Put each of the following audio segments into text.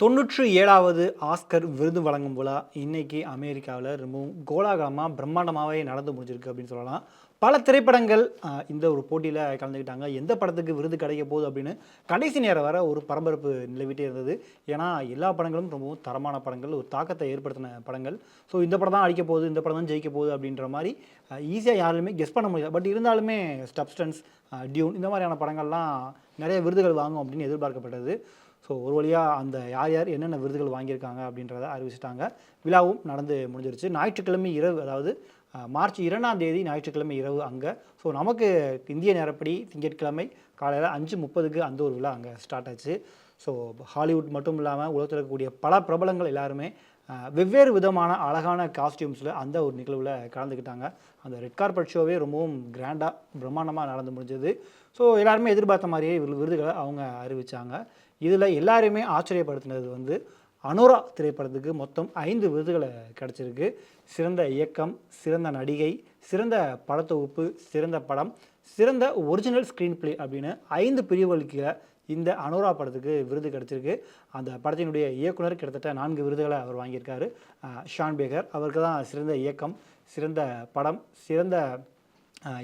தொண்ணூற்று ஏழாவது ஆஸ்கர் விருது வழங்கும் விழா இன்னைக்கு அமெரிக்காவில் ரொம்பவும் கோலாகலமாக பிரம்மாண்டமாகவே நடந்து முடிஞ்சிருக்கு அப்படின்னு சொல்லலாம். பல திரைப்படங்கள் இந்த ஒரு போட்டியில் கலந்துக்கிட்டாங்க எந்த படத்துக்கு விருது கிடைக்க போகுது அப்படின்னு கடைசி நேரம் வர ஒரு பரபரப்பு நிலவிட்டே இருந்தது. ஏன்னா எல்லா படங்களும் ரொம்பவும் தரமான படங்கள் ஒரு தாக்கத்தை ஏற்படுத்தின படங்கள். ஸோ இந்த படம் தான் அடிக்க போகுது இந்த படம் தான் ஜெயிக்க போகுது அப்படின்ற மாதிரி ஈஸியாக யாருமே கெஸ் பண்ண முடியாது. பட் இருந்தாலுமே ஸ்டப்ஸ்டன்ஸ் டியூன் இந்த மாதிரியான படங்கள்லாம் நிறைய விருதுகள் வாங்கும் அப்படின்னு எதிர்பார்க்கப்பட்டது. ஸோ ஒரு வழியாக அந்த யார் யார் என்னென்ன விருதுகள் வாங்கியிருக்காங்க அப்படின்றத அறிவிச்சிட்டாங்க. விழாவும் நடந்து முடிஞ்சிருச்சு. ஞாயிற்றுக்கிழமை இரவு அதாவது மார்ச் இரண்டாம் தேதி ஞாயிற்றுக்கிழமை இரவு அங்கே. ஸோ நமக்கு இந்திய நேரப்படி திங்கட்கிழமை காலையில் அஞ்சு முப்பதுக்கு அந்த ஒரு விழா அங்கே ஸ்டார்ட் ஆச்சு. ஸோ ஹாலிவுட் மட்டும் இல்லாமல் உலகத்தில் இருக்கக்கூடிய பல பிரபலங்கள் எல்லாருமே வெவ்வேறு விதமான அழகான காஸ்டியூம்ஸில் அந்த ஒரு நிகழ்வில் கலந்துக்கிட்டாங்க. அந்த ரெட் கார்பெட் ஷோவே ரொம்பவும் கிராண்டாக பிரம்மாண்டமாக நடந்து முடிஞ்சது. ஸோ எல்லாருமே எதிர்பார்த்த மாதிரியே விரு- விருதுகளை அவங்க அறிவித்தாங்க இதில் எல்லாரையுமே ஆச்சரியப்படுத்தினது வந்து அனோரா திரைப்படத்துக்கு மொத்தம் ஐந்து விருதுகளை கிடச்சிருக்கு. சிறந்த இயக்கம் சிறந்த நடிகை சிறந்த படத்தொகுப்பு சிறந்த படம் சிறந்த ஒரிஜினல் ஸ்க்ரீன் பிளே அப்படின்னு ஐந்து பிரிவுகளுக்கு இந்த அனோரா படத்துக்கு விருது கிடச்சிருக்கு. அந்த படத்தினுடைய இயக்குனர் கிட்டத்தட்ட நான்கு விருதுகளை அவர் வாங்கியிருக்காரு. Sean Baker. அவருக்கு தான் சிறந்த இயக்கம் சிறந்த படம் சிறந்த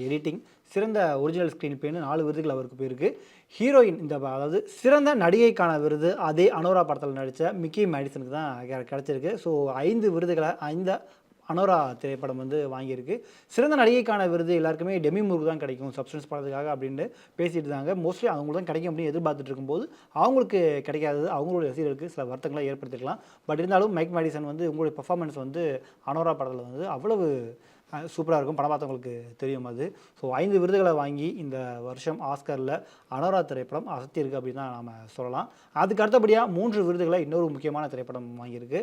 எடிட்டிங் சிறந்த ஒரிஜினல் ஸ்க்ரீன் பிளேன்னு நாலு விருதுகள் அவருக்கு போயிருக்கு. ஹீரோயின் இந்த அதாவது சிறந்த நடிகைக்கான விருது அதே அனோரா படத்தில் நடித்த மிக்கி மேடிசனுக்கு தான் கெ- ஸோ ஐந்து விருதுகளை ஐந்து அனோரா திரைப்படம் வந்து வாங்கியிருக்கு. சிறந்த நடிகைக்கான விருது எல்லாருக்குமே டெமி முருகு தான் கிடைக்கும். சப்ஸ்டன்ஸ் படத்துக்காக அப்படின்னு பேசிட்டு இருந்தாங்க. மோஸ்ட்லி அவங்களுக்கு தான் கிடைக்கும் அப்படின்னு எதிர்பார்த்துட்டு இருக்கும்போது அவங்களுக்கு கிடைக்காதது அவங்களுடைய ரசிகர்களுக்கு சில வருத்தங்களை ஏற்படுத்திருக்கலாம். பட் இருந்தாலும் மைக் மேடிசன் வந்து உங்களுடைய பர்ஃபார்மன்ஸ் வந்து அனோரா படத்தில் வந்து அவ்வளவு சூப்பராக இருக்கும். படம் பார்த்தவங்களுக்கு தெரியும் அது. ஸோ ஐந்து விருதுகளை வாங்கி இந்த வருஷம் ஆஸ்கரில் அனோரா திரைப்படம் அசத்தியிருக்கு அப்படின்னு தான் நாம் சொல்லலாம். அதுக்கு அடுத்தபடியாக மூன்று விருதுகளை இன்னொரு முக்கியமான திரைப்படம் வாங்கியிருக்கு.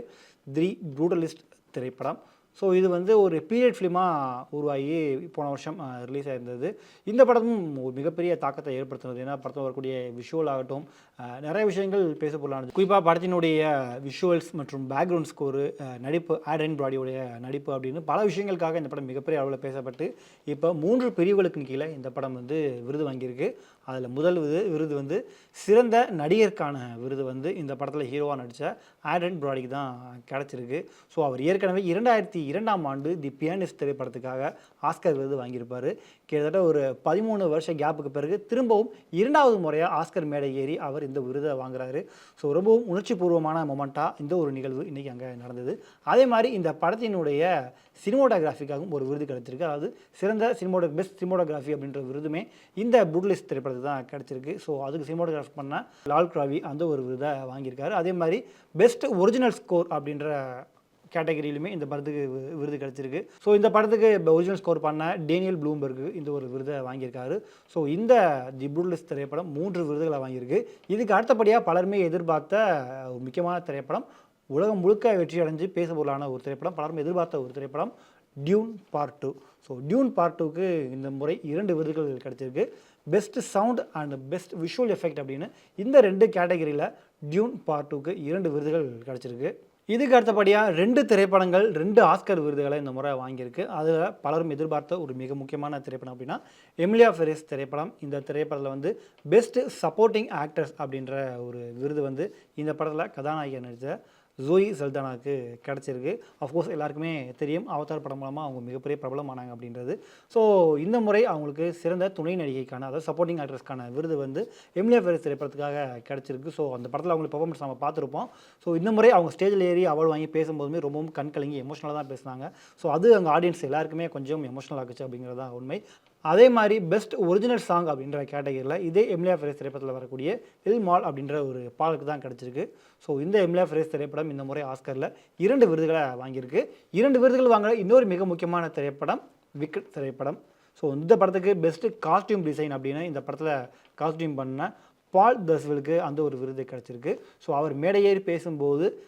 த்ரீ ப்ரூட்டலிஸ்ட் திரைப்படம். ஸோ இது வந்து ஒரு பீரியட் ஃபிலிமாக உருவாகி போன வருஷம் ரிலீஸ் ஆயிருந்தது. இந்த படமும் ஒரு மிகப்பெரிய தாக்கத்தை ஏற்படுத்தினது. ஏன்னா படத்தில் வரக்கூடிய விஷுவல் ஆகட்டும் நிறைய விஷயங்கள் பேச பொருளானது குறிப்பாக படத்தினுடைய விஷுவல்ஸ் மற்றும் பேக்ரவுண்ட் ஸ்கோரு நடிப்பு ஆட் அண்ட் பாடியுடைய நடிப்பு அப்படின்னு பல விஷயங்களுக்காக இந்த படம் மிகப்பெரிய அளவில் பேசப்பட்டு இப்போ மூன்று பிரிவுகளுக்கு கீழே இந்த படம் வந்து விருது வாங்கியிருக்கு. அதில் முதல் விருது விருது வந்து சிறந்த நடிகருக்கான விருது வந்து இந்த படத்தில் ஹீரோவாக நடித்த ஆடன் ப்ராடிக்கு தான் கிடச்சிருக்கு. ஸோ அவர் ஏற்கனவே இரண்டாயிரத்தி இரண்டாம் ஆண்டு தி பியானிஸ்ட் திரைப்படத்துக்காக ஆஸ்கர் விருது வாங்கியிருப்பார். கிட்டத்தட்ட ஒரு பதிமூணு வருஷ கேப்புக்கு பிறகு திரும்பவும் இரண்டாவது முறையாக ஆஸ்கர் மேடை ஏறி அவர் இந்த விருதை வாங்குறாரு. ஸோ ரொம்பவும் உணர்ச்சிபூர்வமான மொமெண்ட்டாக இந்த ஒரு நிகழ்வு இன்றைக்கி அங்கே நடந்தது. அதே மாதிரி இந்த படத்தினுடைய சினிமோட்டோகிராஃபிக்காகவும் ஒரு விருது கிடைச்சிருக்கு. அதாவது சிறந்த சினிமோட பெஸ்ட் சினிமோட்டோகிராஃபி அப்படின்ற விருதுமே இந்த புட்லிஸ்ட் திரைப்படத்தில் தான் கிடச்சிருக்கு. ஸோ அதுக்கு சினிமோட்டோகிராஃபி பண்ண லால் கிராவி அந்த ஒரு விருதை வாங்கியிருக்காரு. அதே மாதிரி பெஸ்ட் ஒரிஜினல் ஸ்கோர் அப்படின்ற கேட்டகரியிலுமே இந்த படத்துக்கு வி- விருது கிடச்சிருக்கு. ஸோ இந்த படத்துக்கு ஒரிஜினல் ஸ்கோர் பண்ண டேனியல் ப்ளூம்பர்க்கு இந்த ஒரு விருதை வாங்கியிருக்காரு. ஸோ இந்த தி புட்லிஸ்ட் திரைப்படம் மூன்று விருதுகளை வாங்கியிருக்கு. இதுக்கு அடுத்தபடியாக பலருமே எதிர்பார்த்த முக்கியமான திரைப்படம் உலகம் முழுக்க வெற்றி அடைஞ்சு பேச பொருளான ஒரு திரைப்படம் பலரும் எதிர்பார்த்த ஒரு திரைப்படம் Dune part two. So Dune part டூக்கு இந்த முறை இரண்டு விருதுகள் கிடைச்சிருக்கு. Best sound and best visual effect அப்படின்னு இந்த ரெண்டு கேட்டகரியில் டியூன் பார்ட் டூக்கு இரண்டு விருதுகள் கிடைச்சிருக்கு. இதுக்கு அடுத்தபடியாக ரெண்டு திரைப்படங்கள் ரெண்டு ஆஸ்கர் விருதுகளை இந்த முறை வாங்கியிருக்கு. அதில் பலரும் எதிர்பார்த்த ஒரு மிக முக்கியமான திரைப்படம் அப்படின்னா எமிலியா ஃபெரிஸ் திரைப்படம். இந்த திரைப்படத்தில் வந்து பெஸ்ட் சப்போர்ட்டிங் ஆக்டர்ஸ் அப்படின்ற ஒரு விருது வந்து இந்த படத்தில் கதாநாயகன் நடித்த ஜோயி சல்தானாவுக்கு கிடச்சிருக்கு. அஃப்கோர்ஸ் எல்லாருக்குமே தெரியும். அவதார் படம் மூலமாக அவங்க மிகப்பெரிய பிரபலமானாங்க அப்படின்றது. ஸோ இந்த முறை அவங்களுக்கு சிறந்த துணை நடிகைக்கான அதாவது சப்போர்ட்டிங் ஆக்ட்ரஸ்க்கான விருது வந்து எம்லியா ஃபெரிஸ் திரைப்படத்துக்காக கிடச்சிருக்கு. ஸோ அந்த படத்தில் அவங்களுக்கு பெர்ஃபார்மன்ஸ் நம்ம பார்த்துருப்போம். ஸோ இந்த முறை அவங்க ஸ்டேஜில் ஏறி அவள் வாங்கி பேசும்போதுமே ரொம்பவும் கண் கலங்கி எமோஷனலாக தான் பேசுனாங்க. ஸோ அது அங்கே ஆடியன்ஸ் எல்லாருக்குமே கொஞ்சம் எமோஷனல் ஆகுச்சு அப்படிங்கிறது தான் உண்மை. அதே மாதிரி பெஸ்ட் ஒரிஜினல் சாங் அப்படின்ற கேட்டகரியில் இதே எம்லியா ஃபிரேஸ் திரைப்படத்தில் வரக்கூடிய இல் மால் அப்படின்ற ஒரு பாலுக்கு தான் கிடச்சிருக்கு. ஸோ இந்த எம்லியா ஃபிரேஸ் திரைப்படம் இந்த முறை ஆஸ்கரில் இரண்டு விருதுகளை வாங்கியிருக்கு. இரண்டு விருதுகள் வாங்குற இன்னொரு மிக முக்கியமான திரைப்படம் விக்கெட் திரைப்படம். ஸோ இந்த படத்துக்கு பெஸ்ட்டு காஸ்டியூம் டிசைன் அப்படின்னு இந்த படத்தில் காஸ்டியூம் பண்ண பால் தஸ்வலுக்கு அந்த ஒரு விருது கிடச்சிருக்கு. ஸோ அவர் மேடையேறி பேசும்போது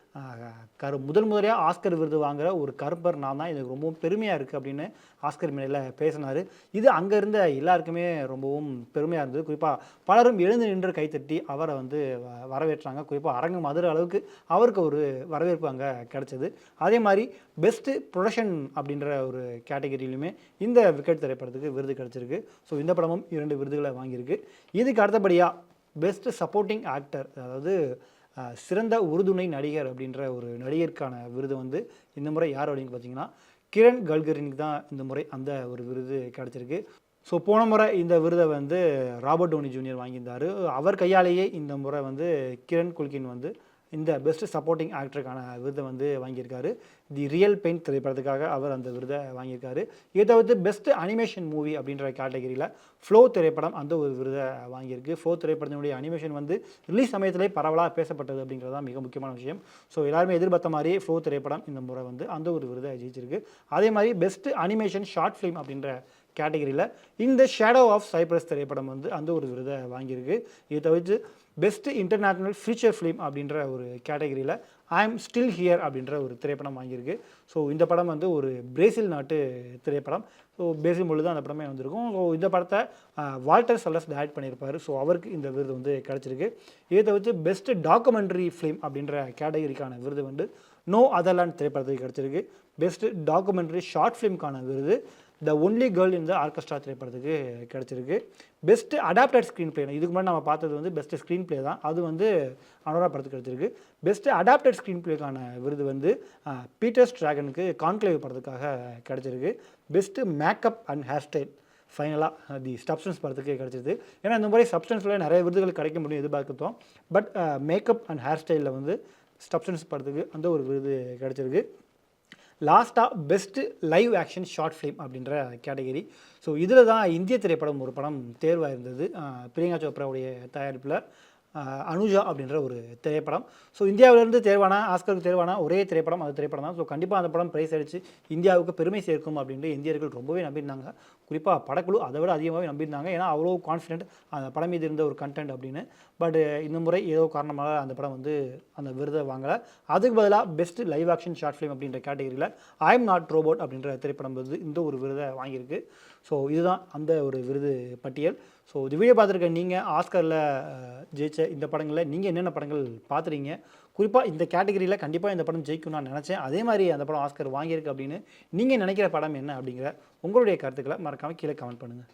கரு முதல் முதலியாக ஆஸ்கர் விருது வாங்குகிற ஒரு கருப்பர் நான் தான். எனக்கு ரொம்பவும் பெருமையாக இருக்குது அப்படின்னு ஆஸ்கர் மேடையில் பேசினார். இது அங்கே இருந்த எல்லாருக்குமே ரொம்பவும் பெருமையாக இருந்தது. குறிப்பாக பலரும் எழுந்து நின்று கைத்தட்டி அவரை வந்து வ- வரவேற்றாங்க. குறிப்பாக அரங்கு மதுரை அளவுக்கு அவருக்கு ஒரு வரவேற்பு அங்கே கிடச்சிது. அதே மாதிரி பெஸ்ட்டு ப்ரொடக்ஷன் அப்படின்ற ஒரு கேட்டகரியிலுமே இந்த விக்கெட் திரைப்படத்துக்கு விருது கிடச்சிருக்கு. ஸோ இந்த படமும் இரண்டு விருதுகளை வாங்கியிருக்கு. இதுக்கு அடுத்தபடியாக பெஸ்ட் சப்போர்ட்டிங் ஆக்டர் அதாவது சிறந்த உறுதுணை நடிகர் அப்படின்ற ஒரு நடிகருக்கான விருது வந்து இந்த முறை யார் அப்படின்னு பார்த்தீங்கன்னா கிரண் கல்கரினுக்கு தான் இந்த முறை அந்த ஒரு விருது கிடச்சிருக்கு. ஸோ போன முறை இந்த விருதை வந்து ராபர்ட் டோனி ஜூனியர் வாங்கியிருந்தார். அவர் கையாலேயே இந்த முறை வந்து கிரண் குல்கின் வந்து இந்த பெஸ்ட் சப்போர்ட்டிங் ஆக்டருக்கான விருதை வந்து வாங்கியிருக்காரு. தி ரியல் பெயிண்ட் திரைப்படத்துக்காக அவர் அந்த விருதை வாங்கியிருக்காரு. இதை தவிர்த்து பெஸ்ட் அனிமேஷன் மூவி அப்படின்ற கேட்டகரியில் ஃப்ளோ திரைப்படம் அந்த ஒரு விருதை வாங்கியிருக்கு. ஃப்ளோ திரைப்படத்தினுடைய அனிமேஷன் வந்து ரிலீஸ் சமயத்திலே பரவலாக பேசப்பட்டது அப்படின்றது தான் மிக முக்கியமான விஷயம். ஸோ எல்லாருமே எதிர்பார்த்த மாதிரி ஃப்ளோ திரைப்படம் இந்த முறை வந்து அந்த ஒரு விருதை ஜெயிச்சிருக்கு. அதே மாதிரி பெஸ்ட் அனிமேஷன் ஷார்ட் ஃபிலிம் அப்படின்ற கேட்டகரியில் இந்த ஷேடோ ஆஃப் சைப்ரஸ் திரைப்படம் வந்து அந்த ஒரு விருதை வாங்கியிருக்கு. இதை தவிர்த்து பெஸ்ட்டு இன்டர்நேஷ்னல் ஃபீச்சர் ஃபிலிம் அப்படின்ற ஒரு கேட்டகரியில் ஐ எம் ஸ்டில் ஹியர் அப்படின்ற ஒரு திரைப்படம் வாங்கியிருக்கு. ஸோ இந்த படம் வந்து ஒரு பிரேசில் நாட்டு திரைப்படம். ஸோ பிரேசில் மொழி தான் அந்த படமே வந்திருக்கும். ஸோ இந்த படத்தை வால்டர் சல்லஸ் டேரக்ட் பண்ணியிருப்பார். ஸோ அவருக்கு இந்த விருது வந்து கிடச்சிருக்கு. இதை தவிர்த்து பெஸ்ட்டு டாக்குமெண்ட்ரி ஃபிலிம் அப்படின்ற கேட்டகரிக்கான விருது வந்து நோ அதர்லாண்ட் திரைப்படத்துக்கு கிடச்சிருக்கு. பெஸ்ட்டு டாக்குமெண்ட்ரி ஷார்ட் ஃபிலிம்க்கான விருது. த ஒன்லி கேர்ள் இந்த ஆர்கெஸ்ட்ரா திரைப்படத்துக்கு கிடச்சிருக்கு. பெஸ்ட் அடாப்டட் ஸ்க்ரீன் பிளே இதுக்கு முன்னாடி நம்ம பார்த்தது வந்து பெஸ்ட் ஸ்க்ரீன் பிளே தான். அது வந்து அனோரா படத்துக்கு கிடச்சிருக்கு. பெஸ்ட் அடாப்டட் ஸ்க்ரீன் பிளேக்கான விருது வந்து பீட்டர்ஸ் ட்ராகனுக்கு கான்க்ளேவ் படத்துக்காக கிடச்சிருக்கு. Best makeup and hair style ஃபைனலாக தி சப்ஸ்டன்ஸ் படத்துக்கு கிடச்சிது ஏன்னா இந்த மாதிரி சப்ஸ்டன்ஸில் நிறைய விருதுகள் கிடைக்க முடியும் எதிர்பார்க்கத்தோம் பட் மேக்கப் அண்ட் ஹேர் ஸ்டைலில் வந்து சப்ஸ்டன்ஸ் படத்துக்கு அந்த ஒரு விருது கிடச்சிருக்கு. லாஸ்ட்டாக best live action short film அப்படின்ற கேட்டகரி ஸோ இதில் தான் இந்திய திரைப்படம் ஒரு படம் தேர்வாக இருந்தது பிரியங்கா சோப்ராவுடைய தயாரிப்பில். அனுஜா அப்படின்ற ஒரு திரைப்படம். ஸோ இந்தியாவிலேருந்து தேர்வான ஆஸ்கருக்கு தேர்வான ஒரே திரைப்படம் அது திரைப்படம் தான். ஸோ கண்டிப்பாக அந்த படம் பிரைஸ் அடித்து இந்தியாவுக்கு பெருமை சேர்க்கும் அப்படின்ட்டு இந்தியர்கள் ரொம்பவே நம்பியிருந்தாங்க. குறிப்பாக படக்குழு அதை விட அதிகமாகவே நம்பியிருந்தாங்க. ஏன்னா அவ்வளோ கான்ஃபிடென்ட் அந்த படம் மீது இருந்த ஒரு கண்டென்ட் அப்படின்னு. பட் இந்த முறை ஏதோ காரணமாக அந்த படம் வந்து அந்த விருதை வாங்கலை. அதுக்கு பதிலாக best live action short film அப்படின்ற கேட்டகரியில் ஐ எம் நாட் ரோபோட் அப்படின்ற திரைப்படம் வந்து இந்த ஒரு விருதை வாங்கியிருக்கு. ஸோ இதுதான் அந்த ஒரு விருது பட்டியல். ஸோ இது வீடியோ பார்த்துருக்க நீங்கள் ஆஸ்கரில் ஜெயிச்ச இந்த படங்களில் நீங்கள் என்னென்ன படங்கள் பார்த்துறீங்க குறிப்பாக இந்த கேட்டகரியில் கண்டிப்பாக இந்த படம் ஜெயிக்கும் நான் நினச்சேன். அதே மாதிரி அந்த படம் ஆஸ்கர் வாங்கியிருக்கு அப்படின்னு நீங்கள் நினைக்கிற படம் என்ன அப்படிங்கிற உங்களுடைய கருத்துக்களை மறக்காமல் கீழே கமெண்ட் பண்ணுங்கள்